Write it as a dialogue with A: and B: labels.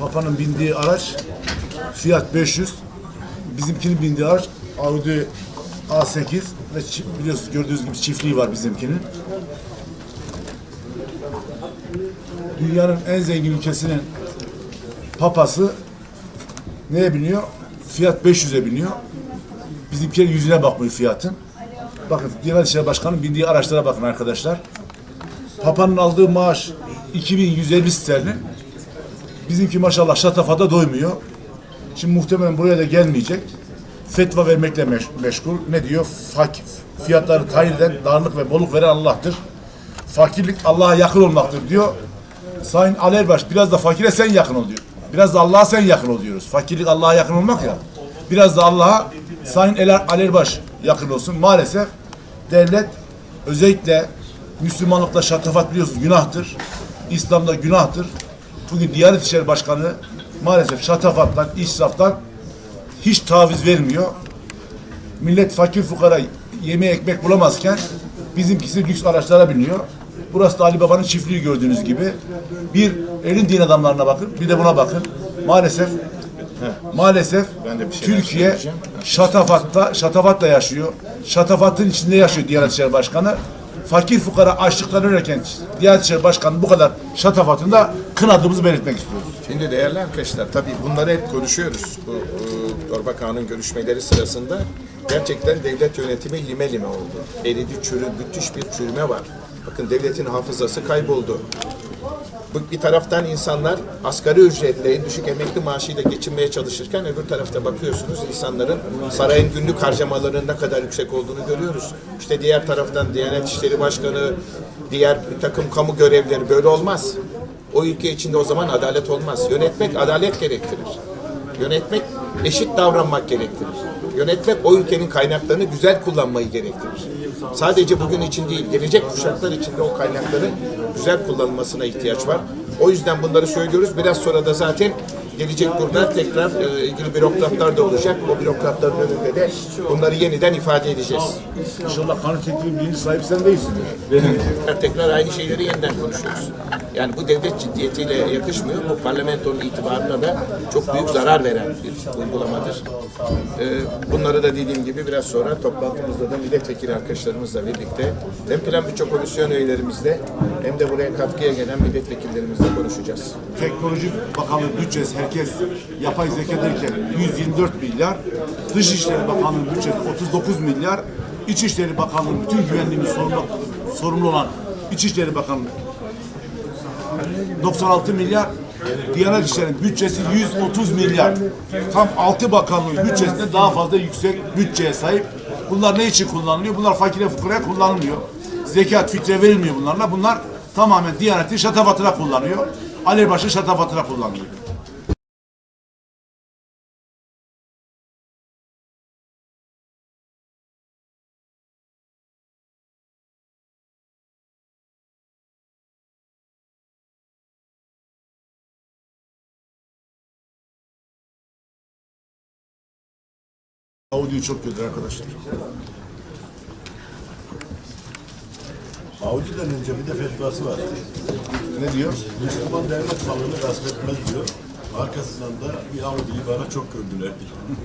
A: Papa'nın bindiği araç Fiat 500. Bizimkinin bindiği araç Audi A8 ve biliyorsunuz gördüğünüz gibi çiftliği var bizimkinin. Dünyanın en zengin ülkesinin papası neye biniyor? Fiat 500'e biniyor. Bizimkiler yüzüne bakmıyor fiyatın. Bakın Diyanet İşleri Başkanı'nın bindiği araçlara bakın arkadaşlar. Papa'nın aldığı maaş 2150 sterlin. Bizimki maşallah şatafata doymuyor. Şimdi muhtemelen buraya da gelmeyecek. Fetva vermekle meş- meşgul. Ne diyor? Fak fiyatları tayin eden, darlık ve bolluk veren Allah'tır. Fakirlik Allah'a yakın olmaktır diyor. Sayın Ali Erbaş biraz da fakire sen yakın ol diyor. Biraz da Allah'a sen yakın ol diyoruz. Fakirlik Allah'a yakın olmak ya. Biraz da Allah'a Sayın Eler, Ali Erbaş yakın olsun. Maalesef devlet özellikle Müslümanlıkla şatafat biliyorsunuz günahtır. İslam'da günahtır. Bugün Diyanet İşleri Başkanı maalesef şatafattan, israftan hiç taviz vermiyor. Millet fakir fukara yemeğe ekmek bulamazken bizimkisi lüks araçlara biniyor. Burası da Ali Baba'nın çiftliği gördüğünüz gibi. Bir elin din adamlarına bakın, bir de buna bakın. Maalesef maalesef Türkiye şatafatta, şatafatla yaşıyor. Şatafatın içinde yaşıyor Diyanet İşleri Başkanı. Fakir fukara açlıktan ölürken Diyanet Başkanı bu kadar şatafatını da kınadığımızı belirtmek istiyoruz.
B: Şimdi değerli arkadaşlar tabii bunları hep konuşuyoruz. Bu e, Torba Kanun görüşmeleri sırasında gerçekten devlet yönetimi lime lime oldu. Eridi çürü, müthiş bir çürüme var. Bakın devletin hafızası kayboldu. Bir taraftan insanlar asgari ücretle, düşük emekli maaşıyla geçinmeye çalışırken öbür tarafta bakıyorsunuz insanların sarayın günlük harcamalarının ne kadar yüksek olduğunu görüyoruz. İşte diğer taraftan Diyanet İşleri Başkanı, diğer bir takım kamu görevlileri böyle olmaz. O ülke içinde o zaman adalet olmaz. Yönetmek adalet gerektirir. Yönetmek eşit davranmak gerektirir. Yönetmek o ülkenin kaynaklarını güzel kullanmayı gerektirir. Sadece bugün için değil, gelecek kuşaklar için de o kaynakların güzel kullanılmasına ihtiyaç var. O yüzden bunları söylüyoruz. Biraz sonra da zaten gelecek burada tekrar e, ilgili bürokratlar da olacak. O bürokratların önünde de bunları yeniden ifade edeceğiz.
A: İnşallah kanun tekniği bilinci sahibi sen değilsin.
B: Tekrar, tekrar aynı şeyleri yeniden konuşuyoruz. Yani bu devlet ciddiyetiyle yakışmıyor. Bu parlamentonun itibarına da çok büyük zarar veren bir uygulamadır. Ee, bunları da dediğim gibi biraz sonra toplantımızda da milletvekili arkadaşlarımızla birlikte hem plan bütçe komisyon üyelerimizle hem de buraya katkıya gelen milletvekillerimizle konuşacağız.
A: Teknoloji Bakanlığı bütçesi herkes yapay zeka derken 124 milyar, Dışişleri Bakanlığı bütçesi 39 milyar, İçişleri Bakanlığı bütün güvenliğimiz sorumlu, sorumlu olan İçişleri Bakanlığı 96 milyar, Diyanet İşleri'nin bütçesi 130 milyar. Tam 6 bakanlığın bütçesinde daha fazla yüksek bütçeye sahip. Bunlar ne için kullanılıyor? Bunlar fakire fukaraya kullanılmıyor. Zekat, fitre verilmiyor bunlarla. Bunlar tamamen Diyanet'in şatafatına kullanıyor. Alevbaş'ın şatafatına kullanılıyor. Audio çok kötü arkadaşlar.
C: Audi'den önce bir de fetvası var.
A: Ne diyor?
C: Müslüman devlet malını gasp etmez diyor. Arkasından da bir Audi'yi bana çok gördüler diyor.